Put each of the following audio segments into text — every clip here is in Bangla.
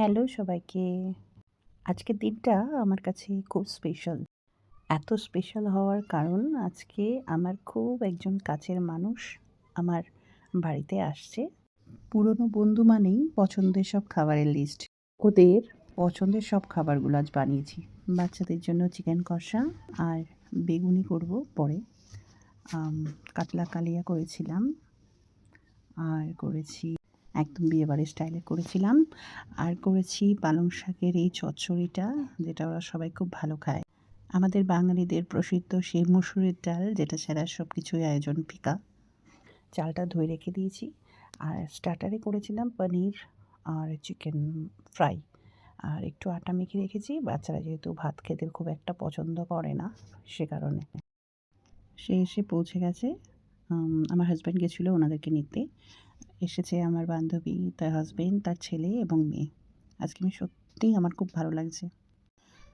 হ্যালো সবাইকে। আজকের দিনটা আমার কাছে খুব স্পেশাল এত স্পেশাল হওয়ার কারণ আজকে আমার খুব একজন কাছের মানুষ আমার বাড়িতে আসছে। পুরনো বন্ধু মানেই পছন্দের সব খাবারের লিস্ট ওদের পছন্দের সব খাবারগুলো আজ বানিয়েছি। বাচ্চাদের জন্য চিকেন কষা আর বেগুনি করব পরে। কাতলা কালিয়া করেছিলাম। আর করেছি একদম বিয়েবাড়ির স্টাইলে করেছিলাম। আর করেছি পালং শাকের এই চচ্চড়িটা, যেটা ওরা সবাই খুব ভালো খায়। আমাদের বাঙালিদের প্রসিদ্ধ সেই মুসুরির ডাল, যেটা ছাড়া সব কিছুই আয়োজন ফিকা। চালটা ধুয়ে রেখে দিয়েছি। আর স্টার্টারে করেছিলাম পনির আর চিকেন ফ্রাই আর একটু আটা মেখে রেখেছি। বাচ্চারা যেহেতু ভাত খেতে খুব একটা পছন্দ করে না, সে কারণে। সে এসে পৌঁছে গেছে। আমার হাজব্যান্ড গেছিল ওনাদেরকে নিতে। এসেছে আমার বান্ধবী, তার হাজবেন্ড তার ছেলে এবং মেয়ে। আজকে আমি সত্যিই আমার খুব ভালো লাগছে।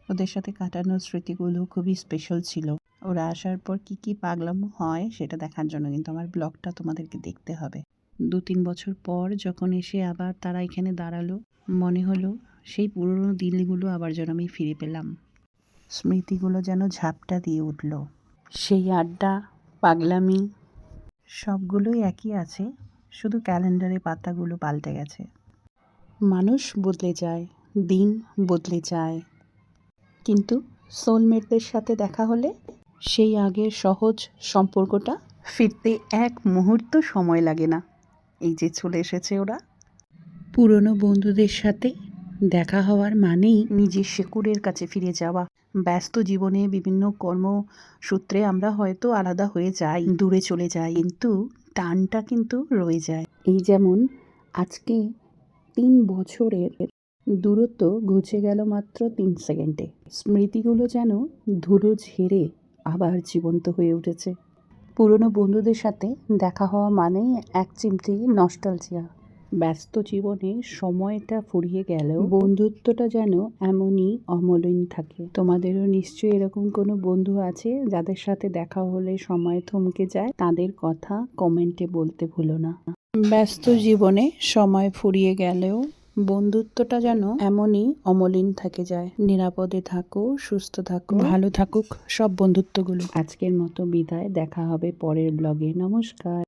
ওদের সাথে কাটানোর স্মৃতিগুলো খুবই স্পেশাল ছিল। ওরা আসার পর কি কি পাগলাম হয় সেটা দেখার জন্য কিন্তু আমার ব্লগটা তোমাদেরকে দেখতে হবে। দু তিন বছর পর যখন এসে আবার তারা এখানে দাঁড়াল, মনে হলো সেই পুরনো দিনগুলো আবার যেন আমি ফিরে পেলাম। স্মৃতিগুলো যেন ঝাপটা দিয়ে উঠল। সেই আড্ডা, পাগলামি, সবগুলোই একই আছে। শুধু ক্যালেন্ডারে পাতাগুলো পাল্টে গেছে। মানুষ বদলে যায় দিন বদলে যায়। কিন্তু সোলমেটদের সাথে দেখা হলে সেই আগের সহজ সম্পর্কটা ফিরতে এক মুহূর্ত সময় লাগে না। এই যে চলে এসেছে ওরা। পুরনো বন্ধুদের সাথে দেখা হওয়ার মানেই নিজের শেকুরের কাছে ফিরে যাওয়া। ব্যস্ত জীবনে বিভিন্ন কর্মসূত্রে আমরা হয়তো আলাদা হয়ে যাই, দূরে চলে যাই, কিন্তু টানটা কিন্তু রয়ে যায়। এই যেমন আজকে তিন বছরের দূরত্ব ঘুচে গেল মাত্র তিন সেকেন্ডে। স্মৃতিগুলো যেন ধুলো ঝেড়ে আবার জীবন্ত হয়ে উঠেছে। পুরনো বন্ধুদের সাথে দেখা হওয়া মানেই এক চিমটি নস্টালজিয়া ব্যস্ত জীবনে সময়টা ফুরিয়ে গেলেও বন্ধুত্বটা যেন এমনই অমলিন থাকে। তোমাদেরও নিশ্চয়ই এরকম কোনো বন্ধু আছে যাদের সাথে দেখা হলে সময় থমকে যায়? তাদের কথা কমেন্টে বলতে ভুলো না। ব্যস্ত জীবনে সময় ফুরিয়ে গেলেও বন্ধুত্বটা যেন এমনই অমলিন থেকে যায়। নিরাপদে থাকো সুস্থ থাকো ভালো থাকুক সব বন্ধুত্বগুলো। আজকের মতো বিদায়। দেখা হবে পরের ব্লগে। নমস্কার।